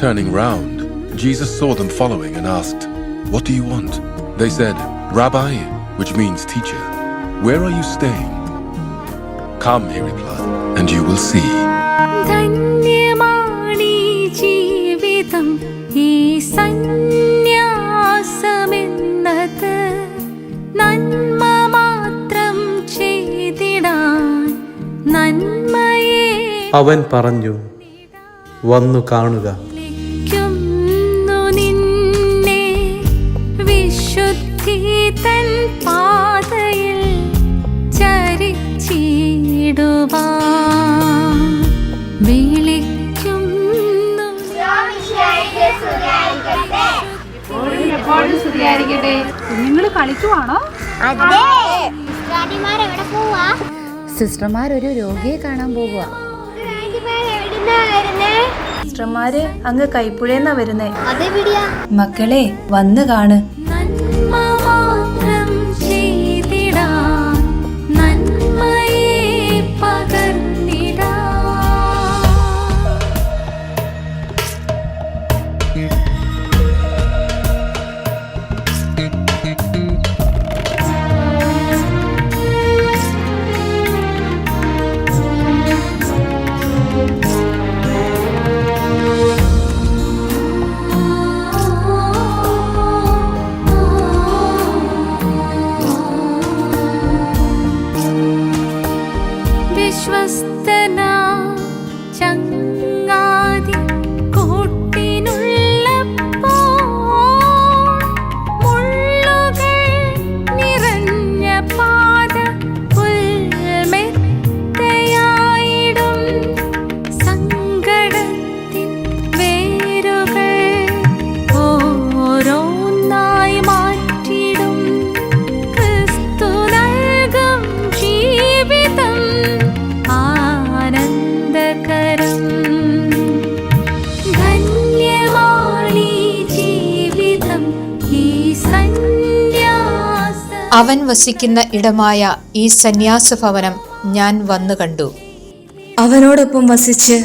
Turning round, Jesus saw them following and asked, What do you want? They said, Rabbi, which means teacher, where are you staying? Come, he replied, and you will see. അവൻ പറഞ്ഞു വന്നു കാണുക തൻ പാതയിൽ വിളിക്കുന്നു. നിങ്ങൾ കളിക്കുവാണോ? സിസ്റ്റർമാർ ഒരു രോഗിയെ കാണാൻ പോകുക സിസ്റ്റർമാര് അങ്ങ് കൈപ്പുഴയെന്നാ വരുന്നേ. അതെവിടെയാ? മക്കളെ വന്ന് കാണ്. विश्वस्तना चङ्ग അവൻ വസിക്കുന്ന ഇടമായ ഈ സന്യാസ ഭവനം ഞാൻ വന്നു കണ്ടു. അവനോടൊപ്പം വസിച്ച്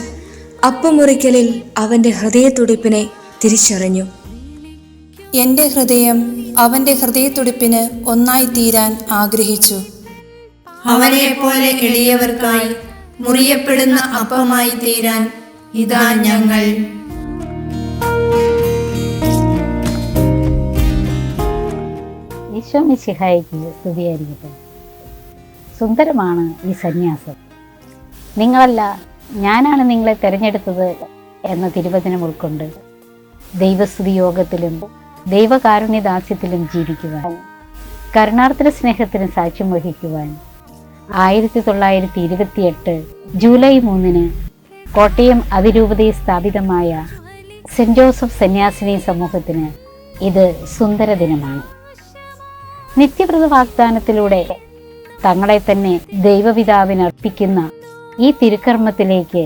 അപ്പമുറിക്കലിൽ അവന്റെ ഹൃദയത്തുടിപ്പിനെ തിരിച്ചറിഞ്ഞു. എന്റെ ഹൃദയം അവന്റെ ഹൃദയത്തുടിപ്പിന് ഒന്നായി തീരാൻ ആഗ്രഹിച്ചു. അവനെപ്പോലെ എളിയവർക്കായി മുറിയപ്പെടുന്ന അപ്പമായി തീരാൻ ഇതാ ഞങ്ങൾ ഈശോ മിശിഹായിക്ക് സ്തുതിയായിരിക്കട്ടെ. സുന്ദരമാണ് ഈ സന്യാസം. നിങ്ങളല്ല ഞാനാണ് നിങ്ങളെ തിരഞ്ഞെടുത്തത് എന്ന തിരുവചനം ഉൾക്കൊണ്ട് ദൈവസ്തുതി യോഗത്തിലും ദൈവകാരുണ്യദാസ്യത്തിലും ജീവിക്കുവാൻ കരുണാർത്ഥന സ്നേഹത്തിന് സാക്ഷ്യം വഹിക്കുവാൻ ആയിരത്തി തൊള്ളായിരത്തി ഇരുപത്തിയെട്ട് ജൂലൈ മൂന്നിന് കോട്ടയം അതിരൂപതയിൽ സ്ഥാപിതമായ സെന്റ് ജോസഫ് സന്യാസിനി സമൂഹത്തിന് ഇത് സുന്ദര ദിനമാണ്. നിത്യവ്രത വാഗ്ദാനത്തിലൂടെ തങ്ങളെ തന്നെ ദൈവപിതാവിന് അർപ്പിക്കുന്ന ഈ തിരുക്കർമ്മത്തിലേക്ക്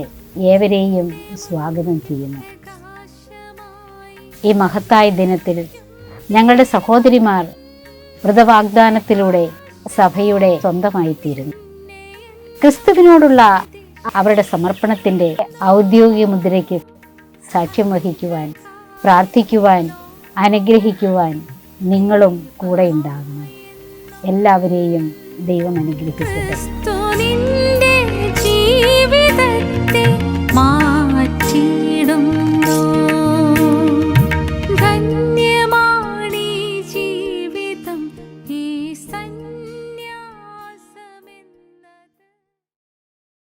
ഏവരെയും സ്വാഗതം ചെയ്യുന്നു. ഈ മഹത്തായ ദിനത്തിൽ ഞങ്ങളുടെ സഹോദരിമാർ വ്രതവാഗ്ദാനത്തിലൂടെ സഭയുടെ സ്വന്തമായി തീരുന്നു ക്രിസ്തുവിനോടുള്ള അവരുടെ സമർപ്പണത്തിന്റെ ഔദ്യോഗിക മുദ്രയ്ക്ക് സാക്ഷ്യം വഹിക്കുവാൻ പ്രാർത്ഥിക്കുവാൻ അനുഗ്രഹിക്കുവാൻ നിങ്ങളും കൂടെ ഉണ്ടാകുന്നു എല്ലാവരെയും ദൈവം അനുഗ്രഹിക്കട്ടെ.